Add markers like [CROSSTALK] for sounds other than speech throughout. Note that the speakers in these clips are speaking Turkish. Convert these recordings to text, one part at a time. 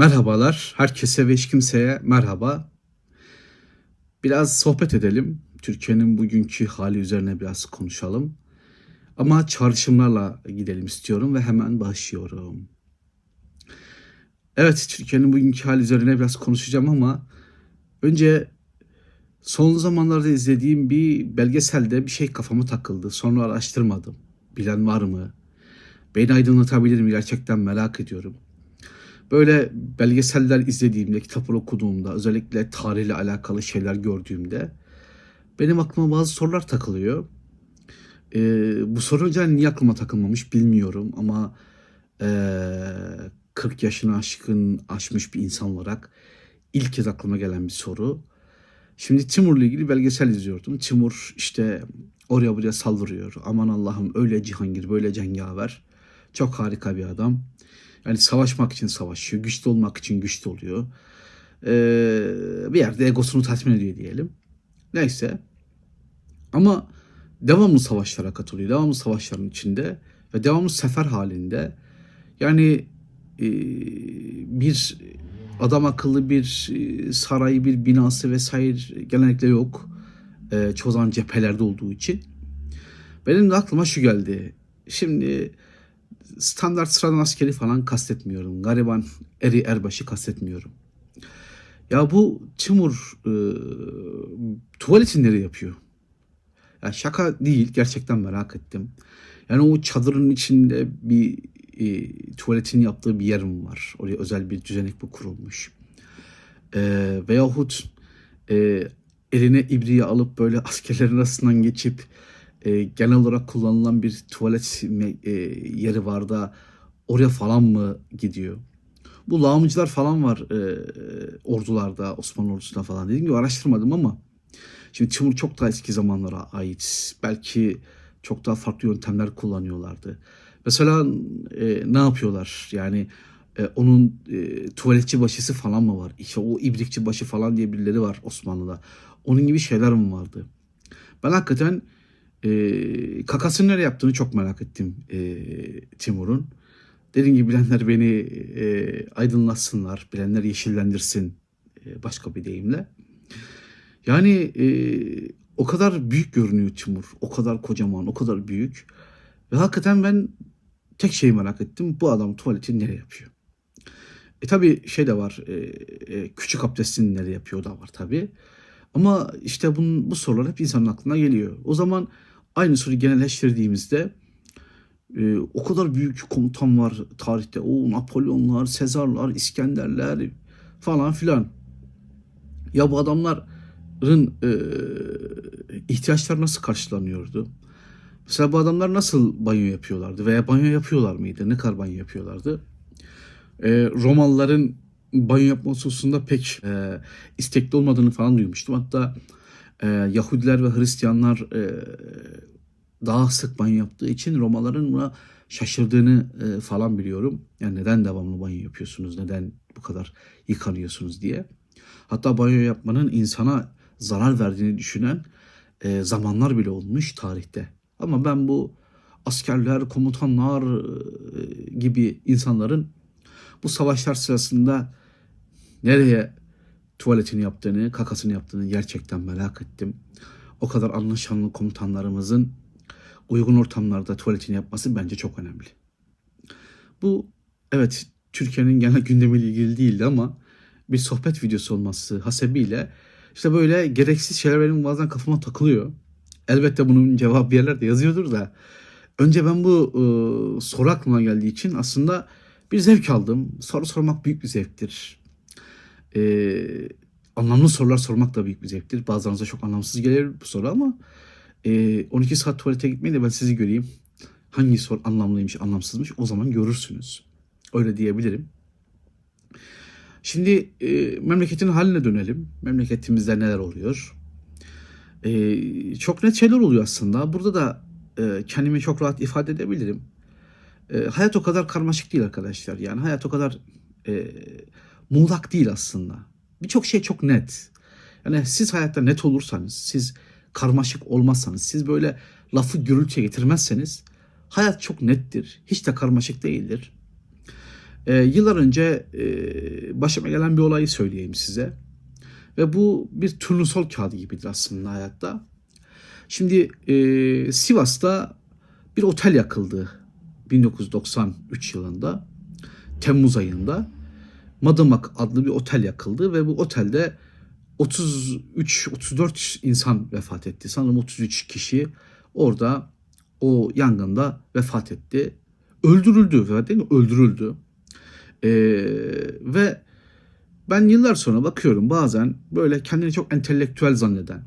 Merhabalar, herkese ve hiç kimseye merhaba. Biraz sohbet edelim. Türkiye'nin bugünkü hali üzerine biraz konuşalım. Ama çağrışımlarla gidelim istiyorum ve hemen başlıyorum. Evet, Türkiye'nin bugünkü hali üzerine biraz konuşacağım ama önce son zamanlarda izlediğim bir belgeselde bir şey kafama takıldı. Sonra araştırmadım. Bilen var mı? Beni aydınlatabilir mi? Gerçekten merak ediyorum. Böyle belgeseller izlediğimde, kitaplar okuduğumda, özellikle tarihle alakalı şeyler gördüğümde benim aklıma bazı sorular takılıyor. Ee, bu soru önceden niye aklıma takılmamış bilmiyorum ama ee, 40 yaşını aşkın aşmış bir insan olarak ilk kez aklıma gelen bir soru. Şimdi Timur'la ilgili belgesel izliyordum. Timur işte oraya buraya saldırıyor. Aman Allah'ım öyle cihangir, böyle cengaver. Çok harika bir adam. Yani savaşmak için savaşıyor, güçlü olmak için güçlü oluyor. Ee, bir yerde egosunu tatmin ediyor diyelim. Neyse. Ama devamlı savaşlara katılıyor. Devamlı savaşların içinde ve devamlı sefer halinde. Yani e, bir adam akıllı bir e, sarayı, bir binası vesaire genellikle yok. E, çoğu zaman cephelerde olduğu için. Benim de aklıma şu geldi. Şimdi standart sıradan askeri falan kastetmiyorum. Gariban eri erbaşı kastetmiyorum. Ya bu Timur e, tuvaleti nereye yapıyor? Ya şaka değil gerçekten merak ettim. Yani o çadırın içinde bir e, tuvaletin yaptığı bir yer mi var? Oraya özel bir düzenek mi kurulmuş? E, veyahut e, eline ibriği alıp böyle askerlerin arasından geçip e, genel olarak kullanılan bir tuvalet e, yeri var da oraya falan mı gidiyor? Bu lağımcılar falan var e, ordularda, Osmanlı ordusunda falan. Dediğim gibi araştırmadım ama şimdi Timur çok daha eski zamanlara ait. Belki çok daha farklı yöntemler kullanıyorlardı. Mesela e, ne yapıyorlar? Yani e, onun e, tuvaletçi başısı falan mı var? İşte o ibrikçi başı falan diye birileri var Osmanlı'da. Onun gibi şeyler mi vardı? Ben hakikaten e, kakasını nereye yaptığını çok merak ettim e, Timur'un. Dediğim gibi bilenler beni e, aydınlatsınlar, bilenler yeşillendirsin e, başka bir deyimle. Yani e, o kadar büyük görünüyor Timur, o kadar kocaman, o kadar büyük. Ve hakikaten ben tek şeyi merak ettim, bu adam tuvaleti nereye yapıyor? E tabi şey de var, e, e, küçük abdestini nereye yapıyor da var tabi. Ama işte bunun, bu sorular hep insanın aklına geliyor. O zaman aynı soruyu genelleştirdiğimizde e, o kadar büyük komutan var tarihte. O Napolyonlar, Sezarlar, İskenderler falan filan. Ya bu adamların e, ihtiyaçları nasıl karşılanıyordu? Mesela bu adamlar nasıl banyo yapıyorlardı veya banyo yapıyorlar mıydı? Ne kadar banyo yapıyorlardı? E, Romalıların banyo yapma hususunda pek e, istekli olmadığını falan duymuştum. Hatta e, Yahudiler ve Hristiyanlar e, daha sık banyo yaptığı için Romaların buna şaşırdığını e, falan biliyorum. Yani neden devamlı banyo yapıyorsunuz, neden bu kadar yıkanıyorsunuz diye. Hatta banyo yapmanın insana zarar verdiğini düşünen e, zamanlar bile olmuş tarihte. Ama ben bu askerler, komutanlar e, gibi insanların bu savaşlar sırasında nereye tuvaletini yaptığını, kakasını yaptığını gerçekten merak ettim. O kadar anlaşanlı komutanlarımızın uygun ortamlarda tuvaletini yapması bence çok önemli. Bu evet Türkiye'nin genel [LAUGHS] gündemiyle ilgili değildi ama bir sohbet videosu olması hasebiyle işte böyle gereksiz şeyler benim bazen kafama takılıyor. Elbette bunun cevabı bir yerlerde yazıyordur da önce ben bu e, soru aklıma geldiği için aslında bir zevk aldım. Soru sormak büyük bir zevktir. E, anlamlı sorular sormak da büyük bir zevktir. Bazılarınıza çok anlamsız gelir bu soru ama e, 12 saat tuvalete gitmeyin de ben sizi göreyim. Hangi soru anlamlıymış, anlamsızmış o zaman görürsünüz. Öyle diyebilirim. Şimdi e, memleketin haline dönelim. Memleketimizde neler oluyor? E, çok net şeyler oluyor aslında. Burada da e, kendimi çok rahat ifade edebilirim. E, hayat o kadar karmaşık değil arkadaşlar. Yani hayat o kadar e, muğlak değil aslında. Birçok şey çok net. Yani siz hayatta net olursanız, siz karmaşık olmazsanız, siz böyle lafı gürültüye getirmezseniz hayat çok nettir. Hiç de karmaşık değildir. Ee, yıllar önce e, başıma gelen bir olayı söyleyeyim size. Ve bu bir turnusol kağıdı gibidir aslında hayatta. Şimdi e, Sivas'ta bir otel yakıldı 1993 yılında. Temmuz ayında. Madımak adlı bir otel yakıldı ve bu otelde 33-34 insan vefat etti. Sanırım 33 kişi orada o yangında vefat etti. Öldürüldü. Değil mi? Öldürüldü. Ee, ve ben yıllar sonra bakıyorum bazen böyle kendini çok entelektüel zanneden,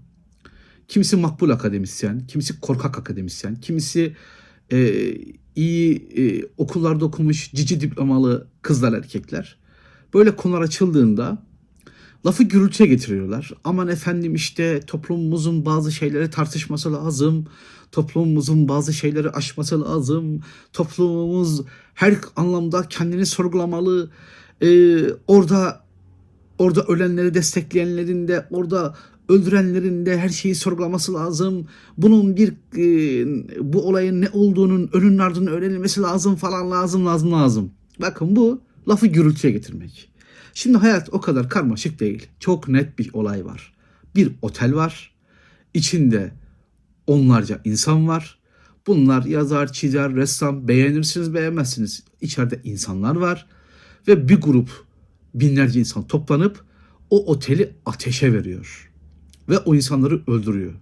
kimisi makbul akademisyen, kimisi korkak akademisyen, kimisi e, iyi e, okullarda okumuş cici diplomalı kızlar erkekler böyle konular açıldığında lafı gürültüye getiriyorlar. Aman efendim işte toplumumuzun bazı şeyleri tartışması lazım. Toplumumuzun bazı şeyleri aşması lazım. Toplumumuz her anlamda kendini sorgulamalı. Ee, orada orada ölenleri destekleyenlerin de orada öldürenlerin de her şeyi sorgulaması lazım. Bunun bir e, bu olayın ne olduğunun önünün ardının öğrenilmesi lazım falan lazım lazım lazım. Bakın bu lafı gürültüye getirmek. Şimdi hayat o kadar karmaşık değil. Çok net bir olay var. Bir otel var. İçinde onlarca insan var. Bunlar yazar, çizer, ressam, beğenirsiniz, beğenmezsiniz. İçeride insanlar var. Ve bir grup binlerce insan toplanıp o oteli ateşe veriyor. Ve o insanları öldürüyor.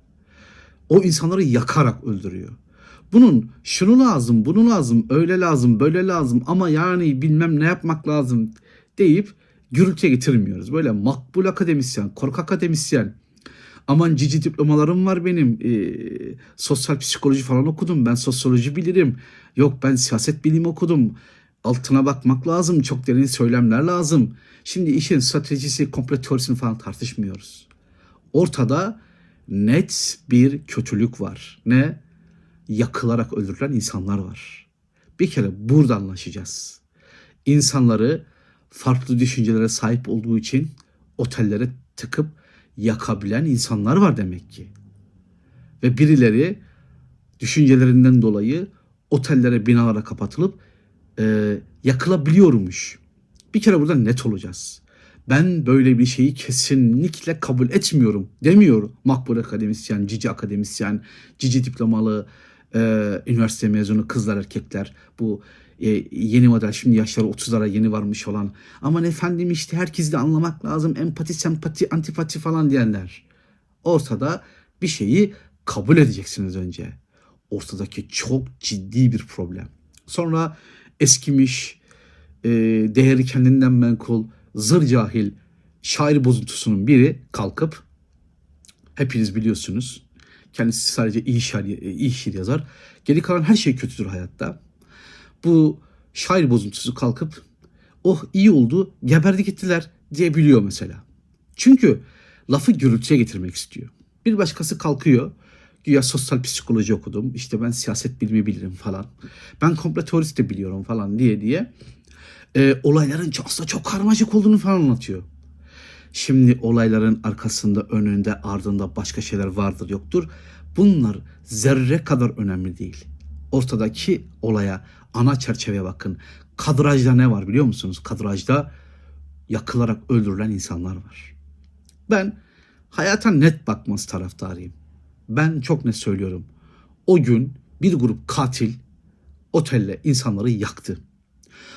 O insanları yakarak öldürüyor. Bunun şunu lazım, bunu lazım, öyle lazım, böyle lazım ama yani bilmem ne yapmak lazım deyip gürültüye getirmiyoruz. Böyle makbul akademisyen, korkak akademisyen, aman cici diplomalarım var benim, ee, sosyal psikoloji falan okudum, ben sosyoloji bilirim, yok ben siyaset bilimi okudum, altına bakmak lazım, çok derin söylemler lazım. Şimdi işin stratejisi, komple teorisini falan tartışmıyoruz. Ortada net bir kötülük var. Ne? Yakılarak öldürülen insanlar var. Bir kere burada anlaşacağız. İnsanları farklı düşüncelere sahip olduğu için otellere tıkıp yakabilen insanlar var demek ki. Ve birileri düşüncelerinden dolayı otellere, binalara kapatılıp e, yakılabiliyormuş. Bir kere burada net olacağız. Ben böyle bir şeyi kesinlikle kabul etmiyorum demiyor makbul akademisyen, cici akademisyen, cici diplomalı e, üniversite mezunu kızlar erkekler. Bu e, yeni model şimdi yaşları 30'lara yeni varmış olan. Aman efendim işte herkesi de anlamak lazım. Empati, sempati, antipati falan diyenler. Ortada bir şeyi kabul edeceksiniz önce. Ortadaki çok ciddi bir problem. Sonra eskimiş, e, değeri kendinden menkul, zır cahil şair bozuntusunun biri kalkıp hepiniz biliyorsunuz kendisi sadece iyi şiir, iyi şiir yazar. Geri kalan her şey kötüdür hayatta. Bu şair bozuntusu kalkıp oh iyi oldu geberdi gittiler diyebiliyor mesela. Çünkü lafı gürültüye getirmek istiyor. Bir başkası kalkıyor güya sosyal psikoloji okudum işte ben siyaset bilimi bilirim falan. Ben komple teorisi de biliyorum falan diye diye e, olayların aslında çok karmaşık olduğunu falan anlatıyor. Şimdi olayların arkasında, önünde, ardında başka şeyler vardır yoktur. Bunlar zerre kadar önemli değil. Ortadaki olaya, ana çerçeveye bakın. Kadrajda ne var biliyor musunuz? Kadrajda yakılarak öldürülen insanlar var. Ben hayata net bakması taraftarıyım. Ben çok net söylüyorum. O gün bir grup katil otelle insanları yaktı.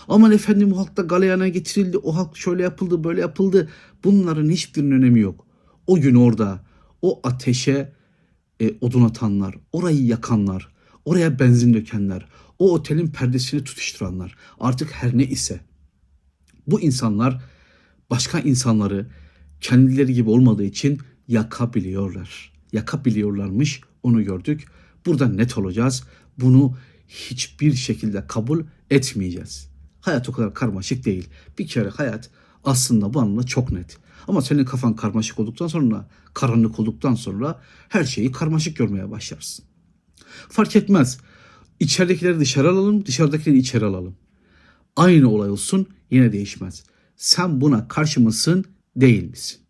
Aman efendim o halk da galeyana getirildi. O halk şöyle yapıldı böyle yapıldı. Bunların hiçbirinin önemi yok. O gün orada o ateşe e, odun atanlar, orayı yakanlar, oraya benzin dökenler, o otelin perdesini tutuşturanlar artık her ne ise bu insanlar başka insanları kendileri gibi olmadığı için yakabiliyorlar. Yakabiliyorlarmış onu gördük. Burada net olacağız. Bunu hiçbir şekilde kabul etmeyeceğiz. Hayat o kadar karmaşık değil. Bir kere hayat aslında bu anlamda çok net. Ama senin kafan karmaşık olduktan sonra, karanlık olduktan sonra her şeyi karmaşık görmeye başlarsın. Fark etmez. İçeridekileri dışarı alalım, dışarıdakileri içeri alalım. Aynı olay olsun yine değişmez. Sen buna karşı mısın, değil misin?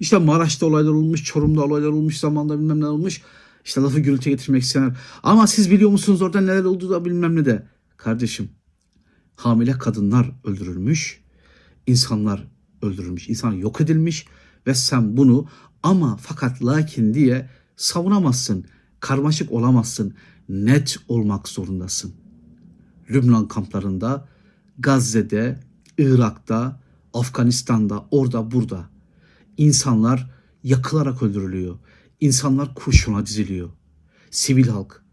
İşte Maraş'ta olaylar olmuş, Çorum'da olaylar olmuş, zamanda bilmem ne olmuş. İşte lafı gürültüye getirmek isteyenler. Ama siz biliyor musunuz orada neler olduğu da bilmem ne de. Kardeşim hamile kadınlar öldürülmüş, insanlar öldürülmüş, insan yok edilmiş ve sen bunu ama fakat lakin diye savunamazsın, karmaşık olamazsın, net olmak zorundasın. Lübnan kamplarında, Gazze'de, Irak'ta, Afganistan'da, orada burada insanlar yakılarak öldürülüyor. İnsanlar kurşuna diziliyor. Sivil halk,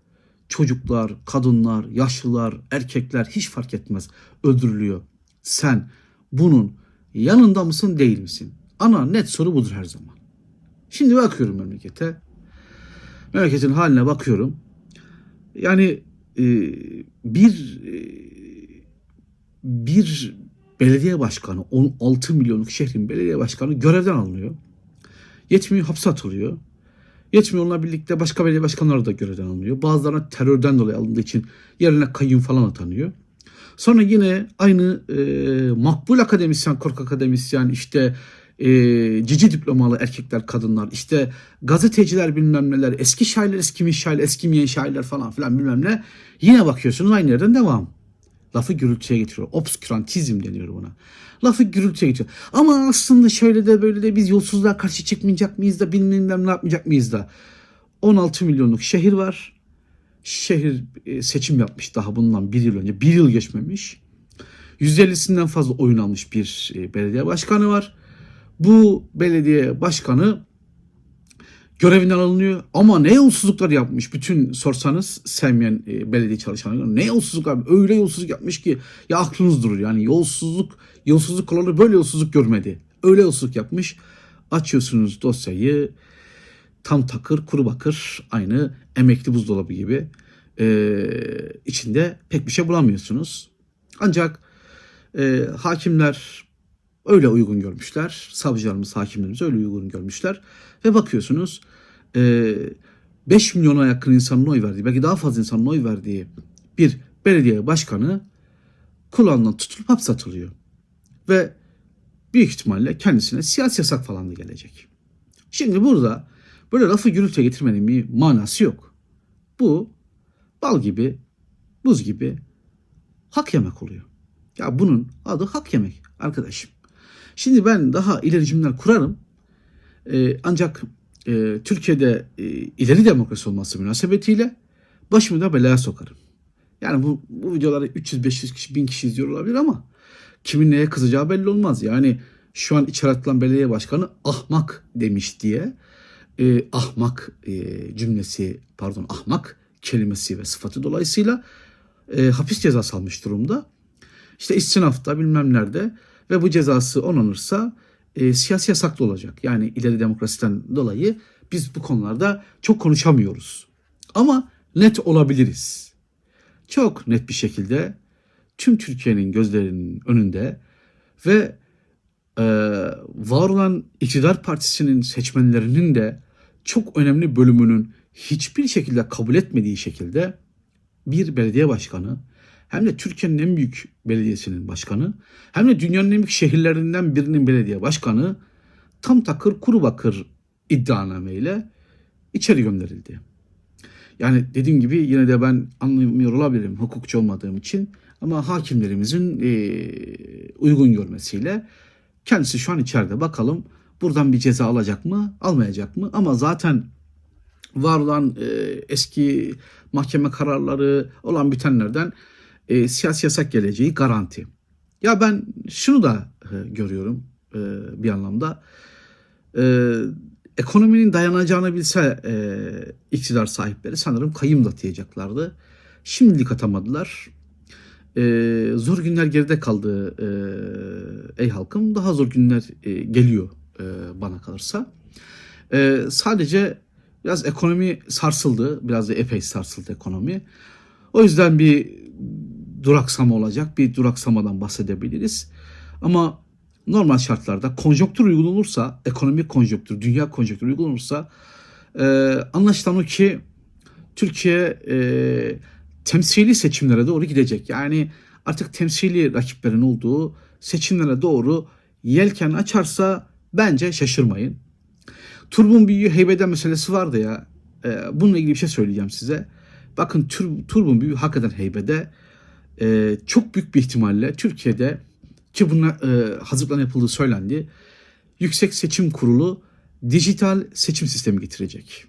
çocuklar, kadınlar, yaşlılar, erkekler hiç fark etmez öldürülüyor. Sen bunun yanında mısın değil misin? Ana net soru budur her zaman. Şimdi bakıyorum memlekete. Memleketin haline bakıyorum. Yani e, bir e, bir belediye başkanı 16 milyonluk şehrin belediye başkanı görevden alınıyor. Yetmiyor hapse atılıyor. Yetmiyor onunla birlikte başka belediye başkanları da görevden alınıyor. Bazılarına terörden dolayı alındığı için yerine kayyum falan atanıyor. Sonra yine aynı e, makbul akademisyen, korkak akademisyen, işte e, cici diplomalı erkekler, kadınlar, işte gazeteciler bilmem neler, eski şairler, eskimiş şairler, eskimeyen şairler falan filan bilmem ne. Yine bakıyorsunuz aynı yerden devam. Lafı gürültüye getiriyor. Obskurantizm deniyor buna. Lafı gürültüye getiriyor. Ama aslında şöyle de böyle de biz yolsuzluğa karşı çıkmayacak mıyız da bilmem ne yapmayacak mıyız da. 16 milyonluk şehir var. Şehir e, seçim yapmış daha bundan bir yıl önce. Bir yıl geçmemiş. 150'sinden fazla oyun almış bir e, belediye başkanı var. Bu belediye başkanı görevinden alınıyor. Ama ne yolsuzluklar yapmış bütün sorsanız sevmeyen e, belediye çalışanları ne yolsuzluklar öyle yolsuzluk yapmış ki ya aklınız durur yani yolsuzluk yolsuzluk kolalı böyle yolsuzluk görmedi. Öyle yolsuzluk yapmış. Açıyorsunuz dosyayı tam takır kuru bakır aynı emekli buzdolabı gibi e, içinde pek bir şey bulamıyorsunuz. Ancak e, hakimler öyle uygun görmüşler. Savcılarımız, hakimlerimiz öyle uygun görmüşler. Ve bakıyorsunuz e, 5 milyona yakın insanın oy verdiği, belki daha fazla insanın oy verdiği bir belediye başkanı kulağından tutulup hapse atılıyor. Ve büyük ihtimalle kendisine siyasi yasak falan da gelecek. Şimdi burada böyle lafı gürültüye getirmenin bir manası yok. Bu bal gibi, buz gibi hak yemek oluyor. Ya bunun adı hak yemek arkadaşım. Şimdi ben daha ileri cümleler kurarım. Ee, ancak e, Türkiye'de e, ileri demokrasi olması münasebetiyle başımı da belaya sokarım. Yani bu, bu videoları 300-500 kişi, 1000 kişi izliyor olabilir ama kimin neye kızacağı belli olmaz. Yani şu an içeri atılan belediye başkanı ahmak demiş diye e, ahmak e, cümlesi pardon ahmak kelimesi ve sıfatı dolayısıyla e, hapis cezası almış durumda. İşte istinafta bilmem nerede ve bu cezası onanırsa e, siyasi yasaklı olacak. Yani ileri demokrasiden dolayı biz bu konularda çok konuşamıyoruz. Ama net olabiliriz. Çok net bir şekilde tüm Türkiye'nin gözlerinin önünde ve e, var olan iktidar partisinin seçmenlerinin de çok önemli bölümünün hiçbir şekilde kabul etmediği şekilde bir belediye başkanı hem de Türkiye'nin en büyük belediyesinin başkanı hem de dünyanın en büyük şehirlerinden birinin belediye başkanı tam takır kuru bakır iddianameyle içeri gönderildi. Yani dediğim gibi yine de ben anlamıyor olabilirim hukukçu olmadığım için ama hakimlerimizin e, uygun görmesiyle kendisi şu an içeride bakalım buradan bir ceza alacak mı almayacak mı ama zaten var olan e, eski mahkeme kararları olan bitenlerden e, siyasi yasak geleceği garanti. Ya ben şunu da e, görüyorum e, bir anlamda. E, ekonominin dayanacağını bilse e, iktidar sahipleri sanırım kayım da diyeceklerdi. Şimdilik atamadılar. E, zor günler geride kaldı e, ey halkım. Daha zor günler e, geliyor e, bana kalırsa. E, sadece biraz ekonomi sarsıldı. Biraz da epey sarsıldı ekonomi. O yüzden bir duraksama olacak. Bir duraksamadan bahsedebiliriz. Ama normal şartlarda konjonktür uygun olursa, ekonomik konjonktür, dünya konjonktürü uygun olursa e, anlaşılan o ki Türkiye e, temsili seçimlere doğru gidecek. Yani artık temsili rakiplerin olduğu seçimlere doğru yelken açarsa bence şaşırmayın. Turbun büyüğü heybeden meselesi vardı ya. E, bununla ilgili bir şey söyleyeceğim size. Bakın tur, turbun büyüğü hakikaten heybede. E, çok büyük bir ihtimalle Türkiye'de ki buna e, hazırlanan yapıldığı söylendi. Yüksek Seçim Kurulu dijital seçim sistemi getirecek.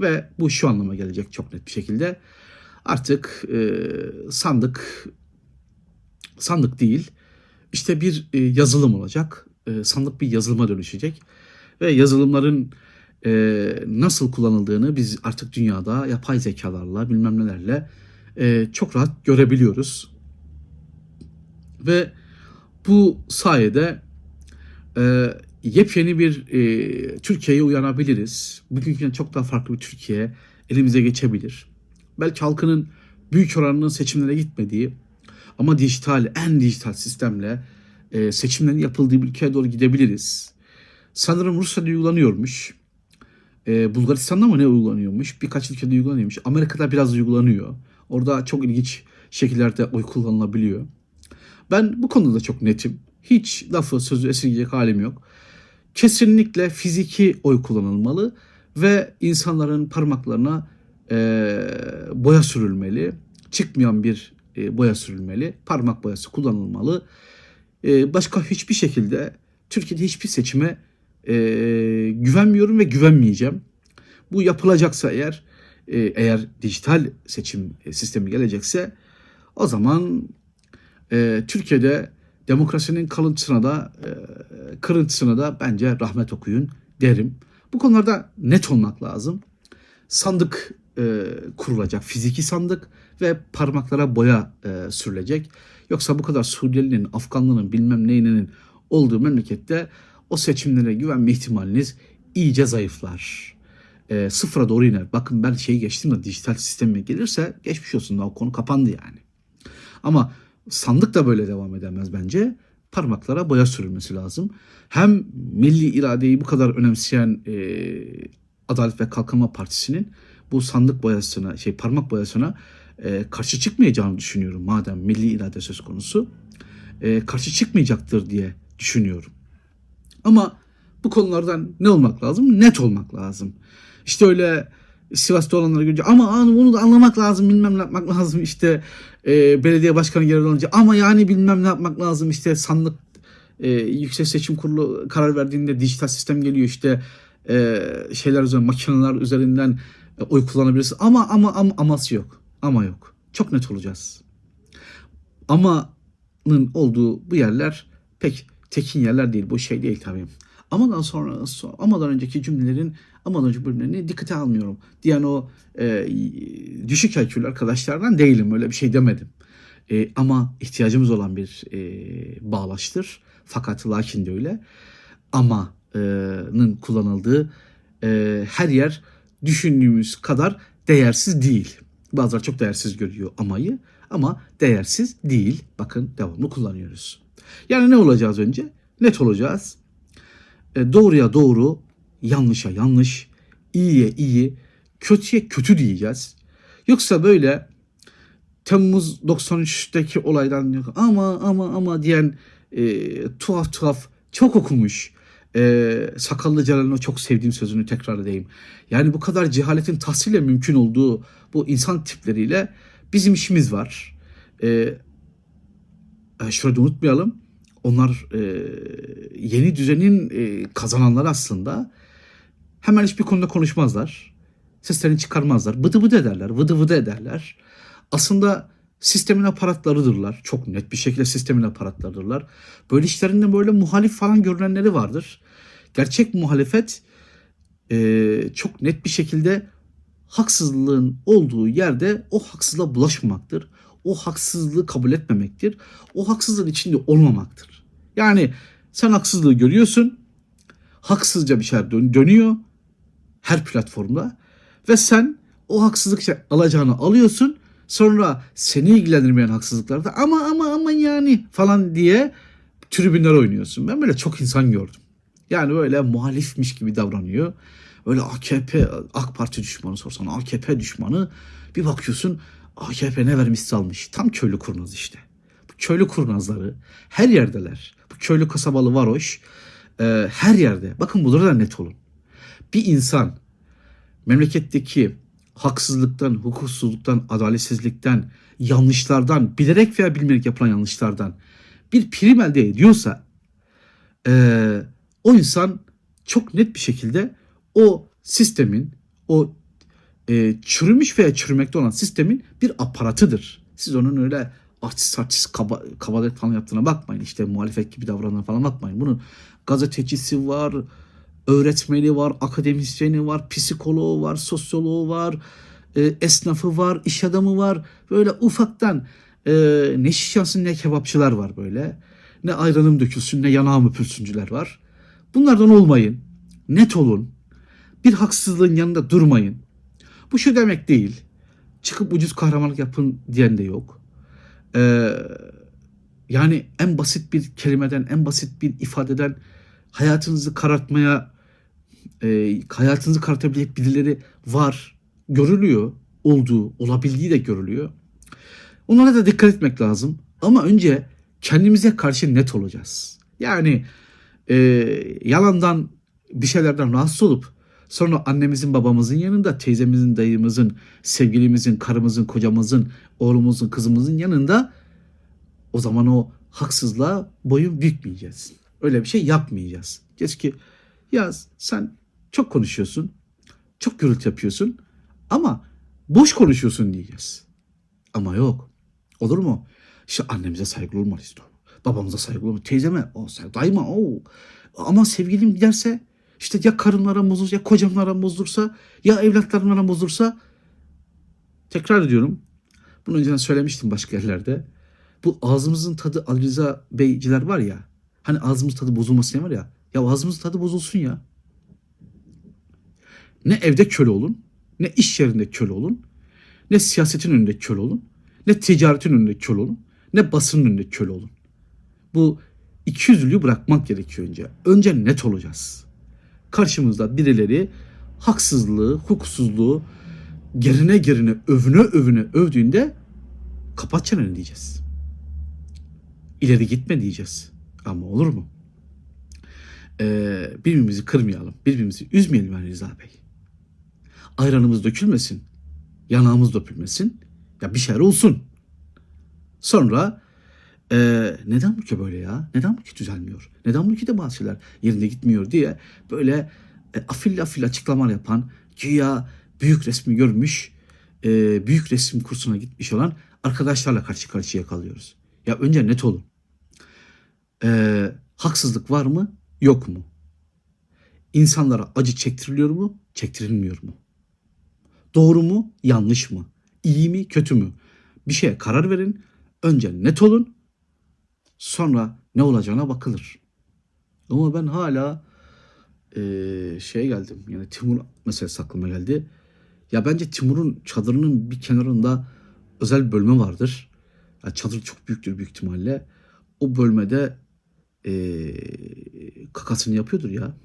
Ve bu şu anlama gelecek çok net bir şekilde. Artık e, sandık sandık değil işte bir e, yazılım olacak. E, sandık bir yazılıma dönüşecek. Ve yazılımların e, nasıl kullanıldığını biz artık dünyada yapay zekalarla bilmem nelerle e, çok rahat görebiliyoruz. Ve bu sayede e, yepyeni bir e, Türkiye'ye uyanabiliriz. Bugünkünden çok daha farklı bir Türkiye elimize geçebilir. Belki halkının büyük oranının seçimlere gitmediği ama dijital, en dijital sistemle e, seçimlerin yapıldığı bir ülkeye doğru gidebiliriz. Sanırım Rusya'da uygulanıyormuş. E, Bulgaristan'da mı ne uygulanıyormuş? Birkaç ülkede uygulanıyormuş. Amerika'da biraz uygulanıyor. Orada çok ilginç şekillerde oy kullanılabiliyor. Ben bu konuda da çok netim. Hiç lafı sözü esirgeyecek halim yok. Kesinlikle fiziki oy kullanılmalı ve insanların parmaklarına e, boya sürülmeli. Çıkmayan bir e, boya sürülmeli. Parmak boyası kullanılmalı. E, başka hiçbir şekilde Türkiye'de hiçbir seçime e, güvenmiyorum ve güvenmeyeceğim. Bu yapılacaksa eğer e, eğer dijital seçim e, sistemi gelecekse o zaman e, Türkiye'de demokrasinin kalıntısına da e, kırıntısına da bence rahmet okuyun derim. Bu konularda net olmak lazım. Sandık e, kurulacak, fiziki sandık ve parmaklara boya e, sürülecek. Yoksa bu kadar Suriyelinin, Afganlının bilmem neyinin olduğu memlekette o seçimlere güvenme ihtimaliniz iyice zayıflar. E, sıfıra doğru iner. Bakın ben şeyi geçtim de dijital sisteme gelirse geçmiş olsun o konu kapandı yani. Ama sandık da böyle devam edemez bence. Parmaklara boya sürülmesi lazım. Hem milli iradeyi bu kadar önemseyen e, Adalet ve Kalkınma Partisi'nin bu sandık boyasına, şey parmak boyasına e, karşı çıkmayacağını düşünüyorum. Madem milli irade söz konusu. E, karşı çıkmayacaktır diye düşünüyorum. Ama bu konulardan ne olmak lazım? Net olmak lazım. İşte öyle Sivas'ta olanları görünce ama hani onu da anlamak lazım bilmem ne yapmak lazım işte e, belediye başkanı görevi alınca ama yani bilmem ne yapmak lazım işte sandık e, yüksek seçim kurulu karar verdiğinde dijital sistem geliyor işte e, şeyler üzerinden makineler üzerinden e, oy kullanabilirsin. Ama ama ama aması yok ama yok. Çok net olacağız. Amanın olduğu bu yerler pek tekin yerler değil bu şey değil tabii amadan sonra amadan önceki cümlelerin amadan önceki bölümlerini dikkate almıyorum diyen o e, düşük IQ'lu arkadaşlardan değilim öyle bir şey demedim. E, ama ihtiyacımız olan bir e, bağlaştır. Fakat lakin de öyle. Ama'nın kullanıldığı e, her yer düşündüğümüz kadar değersiz değil. Bazıları çok değersiz görüyor amayı ama değersiz değil. Bakın devamlı kullanıyoruz. Yani ne olacağız önce? Net olacağız. E, doğruya doğru, yanlışa yanlış, iyiye iyi, kötüye kötü diyeceğiz. Yoksa böyle Temmuz 93'teki olaydan yok ama ama ama diyen e, tuhaf tuhaf çok okumuş e, Sakallı Celal'in o çok sevdiğim sözünü tekrar edeyim. Yani bu kadar cehaletin tahsille mümkün olduğu bu insan tipleriyle bizim işimiz var. E, e şurada da unutmayalım. Onlar e, yeni düzenin e, kazananları aslında. Hemen hiçbir konuda konuşmazlar. Seslerini çıkarmazlar. Bıdı bıdı ederler. Vıdı vıdı ederler. Aslında sistemin aparatlarıdırlar. Çok net bir şekilde sistemin aparatlarıdırlar. Böyle işlerinde böyle muhalif falan görünenleri vardır. Gerçek muhalefet e, çok net bir şekilde haksızlığın olduğu yerde o haksızlığa bulaşmamaktır. O haksızlığı kabul etmemektir. O haksızlığın içinde olmamaktır. Yani sen haksızlığı görüyorsun. Haksızca bir şeyler dön- dönüyor her platformda ve sen o haksızlık şey alacağını alıyorsun. Sonra seni ilgilendirmeyen haksızlıklarda ama ama ama yani falan diye tribünler oynuyorsun. Ben böyle çok insan gördüm. Yani böyle muhalifmiş gibi davranıyor. Öyle AKP, AK Parti düşmanı sorsan AKP düşmanı bir bakıyorsun AKP ne vermiş almış. Tam köylü kurnaz işte. Bu köylü kurnazları her yerdeler. Köylü kasabalı varoş e, her yerde. Bakın burada da net olun. Bir insan memleketteki haksızlıktan, hukuksuzluktan, adaletsizlikten, yanlışlardan, bilerek veya bilmeyerek yapılan yanlışlardan bir prim elde ediyorsa eee, o insan çok net bir şekilde o sistemin, o e, çürümüş veya çürümekte olan sistemin bir aparatıdır. Siz onun öyle artist artist kaba, kabalık falan yaptığına bakmayın. İşte muhalefet gibi davranına falan bakmayın. Bunun gazetecisi var, öğretmeni var, akademisyeni var, psikoloğu var, sosyoloğu var, e, esnafı var, iş adamı var. Böyle ufaktan e, ne şiş ne kebapçılar var böyle. Ne ayranım dökülsün ne yanağım öpülsüncüler var. Bunlardan olmayın. Net olun. Bir haksızlığın yanında durmayın. Bu şu demek değil. Çıkıp ucuz kahramanlık yapın diyen de yok. Ee, yani en basit bir kelimeden, en basit bir ifadeden hayatınızı karartmaya, e, hayatınızı karartabilecek birileri var, görülüyor, olduğu, olabildiği de görülüyor. Onlara da dikkat etmek lazım. Ama önce kendimize karşı net olacağız. Yani e, yalandan bir şeylerden rahatsız olup sonra annemizin babamızın yanında teyzemizin dayımızın sevgilimizin karımızın kocamızın oğlumuzun kızımızın yanında o zaman o haksızlığa boyun bükmeyeceğiz. Öyle bir şey yapmayacağız. Ki ya sen çok konuşuyorsun çok gürültü yapıyorsun ama boş konuşuyorsun diyeceğiz. Ama yok. Olur mu? İşte annemize saygılı olmalıyız. Babamıza saygılı olmalıyız. Teyzeme o saygı. Dayıma o. Ama sevgilim giderse işte ya karımlara bozulursa ya kocamlara bozulursa ya evlatlarımlara bozulursa tekrar ediyorum. Bunu önceden söylemiştim başka yerlerde. Bu ağzımızın tadı Ali Rıza Beyciler var ya. Hani ağzımız tadı bozulması ne var ya. Ya ağzımız tadı bozulsun ya. Ne evde köle olun, ne iş yerinde köle olun, ne siyasetin önünde köle olun, ne ticaretin önünde köle olun, ne basının önünde köle olun. Bu ikiyüzlülüğü bırakmak gerekiyor önce. Önce net olacağız. Karşımızda birileri haksızlığı, hukuksuzluğu gerine gerine övüne övüne övdüğünde kapat çeneni diyeceğiz. İleri gitme diyeceğiz. Ama olur mu? Ee, birbirimizi kırmayalım. Birbirimizi üzmeyelim yani Rıza Bey. Ayranımız dökülmesin. Yanağımız dökülmesin. Ya bir şeyler olsun. Sonra ee, neden bu ülke böyle ya? Neden bu ülke düzelmiyor? Neden bu ülkede bazı şeyler yerinde gitmiyor diye böyle e, afil afil açıklamalar yapan güya büyük resmi görmüş e, büyük resim kursuna gitmiş olan arkadaşlarla karşı karşıya kalıyoruz. Ya önce net olun. E, haksızlık var mı? Yok mu? İnsanlara acı çektiriliyor mu? Çektirilmiyor mu? Doğru mu? Yanlış mı? İyi mi? Kötü mü? Bir şeye karar verin. Önce net olun. Sonra ne olacağına bakılır. Ama ben hala eee şeye geldim. Yani Timur meselesi aklıma geldi. Ya bence Timur'un çadırının bir kenarında özel bir bölme vardır. Ya çadır çok büyüktür büyük ihtimalle. O bölmede eee, kakasını yapıyordur ya.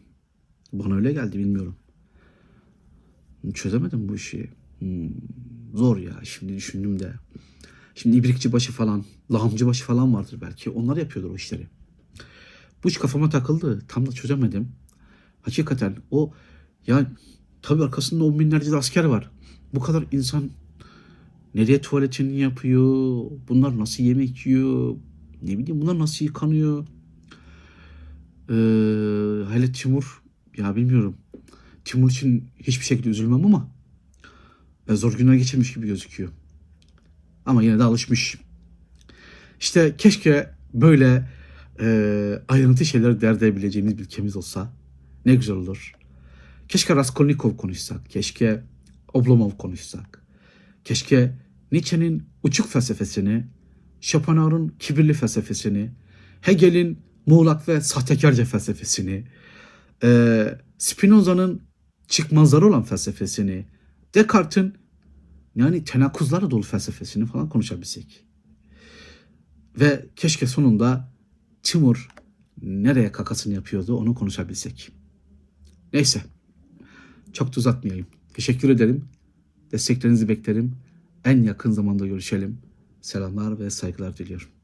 Bana öyle geldi bilmiyorum. Çözemedim bu işi. Hmm, zor ya şimdi düşündüm de. Şimdi ibrikçi başı falan, lağımcı başı falan vardır belki. Onlar yapıyordur o işleri. Bu iş kafama takıldı. Tam da çözemedim. Hakikaten o ya tabii arkasında on binlerce de asker var. Bu kadar insan nereye tuvaletini yapıyor? Bunlar nasıl yemek yiyor? Ne bileyim bunlar nasıl yıkanıyor? Ee, hele Timur ya bilmiyorum. Timur için hiçbir şekilde üzülmem ama e, zor günler geçirmiş gibi gözüküyor. Ama yine de alışmış. İşte keşke böyle e, ayrıntı şeyler dert edebileceğimiz bir ülkemiz olsa ne güzel olur. Keşke Raskolnikov konuşsak, keşke Oblomov konuşsak. Keşke Nietzsche'nin uçuk felsefesini, Schopenhauer'un kibirli felsefesini, Hegel'in muğlak ve sahtekarca felsefesini, e, Spinoza'nın çıkmazları olan felsefesini, Descartes'in yani tenakuzlarla dolu felsefesini falan konuşabilsek. Ve keşke sonunda Timur nereye kakasını yapıyordu onu konuşabilsek. Neyse. Çok da uzatmayayım. Teşekkür ederim. Desteklerinizi beklerim. En yakın zamanda görüşelim. Selamlar ve saygılar diliyorum.